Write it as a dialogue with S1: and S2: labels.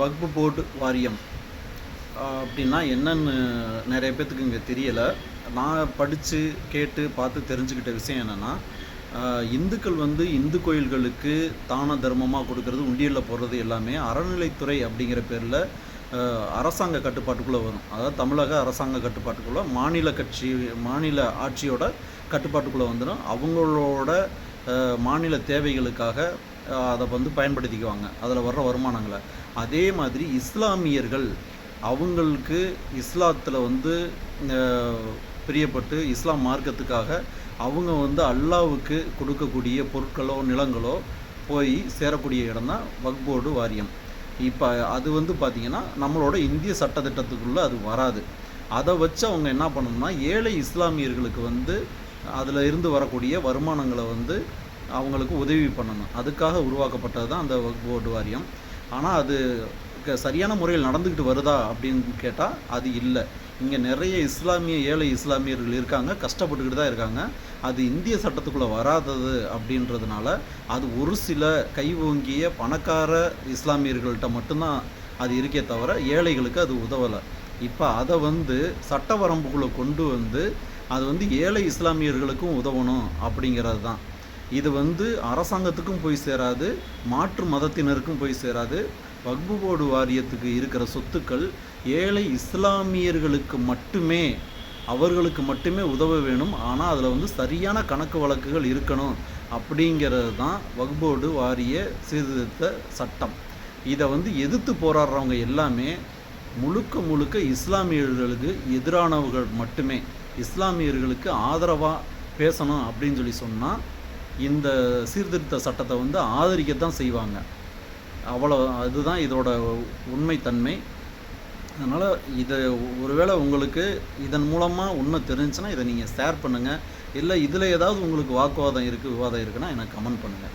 S1: வக்பு board வாரியம். அப்படின்னா என்னன்னு நிறைய பேர்த்துக்கு இங்கே தெரியலை. நான் படித்து கேட்டு பார்த்து தெரிஞ்சுக்கிட்ட விஷயம் என்னென்னா இந்துக்கள் வந்து இந்து கோயில்களுக்கு தான தர்மமாக கொடுக்கறது உண்டியலில் போடுறது எல்லாமே அறநிலைத்துறை அப்படிங்கிற பேரில் அரசாங்க கட்டுப்பாட்டுக்குள்ளே வரும். அதாவது தமிழக அரசாங்க கட்டுப்பாட்டுக்குள்ளே மாநில கட்சி மாநில ஆட்சியோட கட்டுப்பாட்டுக்குள்ளே வந்துடும் அவங்களோட மாநில தேவைகளுக்காக அதை வந்து பயன்படுத்திக்குவாங்க. அதில் வர்ற வருமானங்களை. அதே மாதிரி இஸ்லாமியர்கள் அவங்களுக்கு இஸ்லாத்தில் வந்து பிரியப்பட்டு இஸ்லாம் மார்க்கத்துக்காக அவங்க வந்து அல்லாவுக்கு கொடுக்கக்கூடிய பொருட்களோ நிலங்களோ போய் சேரக்கூடிய இடம் தான் வக்போர்டு வாரியம். இப்போ அது வந்து பார்த்திங்கன்னா நம்மளோட இந்திய சட்டத்திட்டத்துக்குள்ளே அது வராது. அதை வச்சு அவங்க என்ன பண்ணணும்னா ஏழை இஸ்லாமியர்களுக்கு வந்து அதில் இருந்து வரக்கூடிய வருமானங்களை வந்து அவங்களுக்கு உதவி பண்ணணும். அதுக்காக உருவாக்கப்பட்டது தான் அந்த வக்ஃப் போர்டு வாரியம். ஆனால் அது க- சரியான முறையில் நடந்துக்கிட்டு வருதா அப்படின்னு கேட்டால் அது இல்லை. இங்கே நிறைய இஸ்லாமிய ஏழை இஸ்லாமியர்கள் இருக்காங்க. கஷ்டப்பட்டுக்கிட்டு தான் இருக்காங்க. அது இந்திய சட்டத்துக்குள்ளே வராதது அப்படின்றதுனால அது ஒரு சில கை ஓங்கிய பணக்கார இஸ்லாமியர்கள்ட்ட மட்டும்தான் அது இருக்கே தவிர ஏழைகளுக்கு அது உதவலை. இப்போ அதை வந்து சட்ட வரம்புக்குள்ளே கொண்டு வந்து அது வந்து ஏழை இஸ்லாமியர்களுக்கும் உதவணும் அப்படிங்கிறது தான் இது வந்து அரசாங்கத்துக்கும் போய் சேராது மாற்று மதத்தினருக்கும் போய் சேராது. வக்பு போர்டு வாரியத்துக்கு இருக்கிற சொத்துக்கள் ஏழை இஸ்லாமியர்களுக்கு மட்டுமே அவர்களுக்கு மட்டுமே உதவ வேணும். ஆனால் அதில் வந்து சரியான கணக்கு வழக்குகள் இருக்கணும் அப்படிங்கிறது தான் வக்போர்டு வாரிய சீர்திருத்த சட்டம். இதை வந்து எதிர்த்து போராடுறவங்க எல்லாமே முழுக்க முழுக்க இஸ்லாமியர்களுக்கு எதிரானவர்கள் மட்டுமே. இஸ்லாமியர்களுக்கு ஆதரவாக பேசணும் அப்படின்னு சொல்லி சொன்னால் இந்த சீர்திருத்த சட்டத்தை வந்து ஆதரிக்கத்தான் செய்வாங்க. அவ்வளோ அதுதான் இதோட உண்மைத்தன்மை. அதனால் இதை ஒருவேளை உங்களுக்கு இதன் மூலமாக உண்மை தெரிஞ்சுன்னா இதை நீங்கள் ஷேர் பண்ணுங்கள் இல்லை இதில் ஏதாவது உங்களுக்கு வாக்குவாதம் இருக்குது விவாதம் இருக்குன்னா எனக்கு கமெண்ட் பண்ணுங்கள்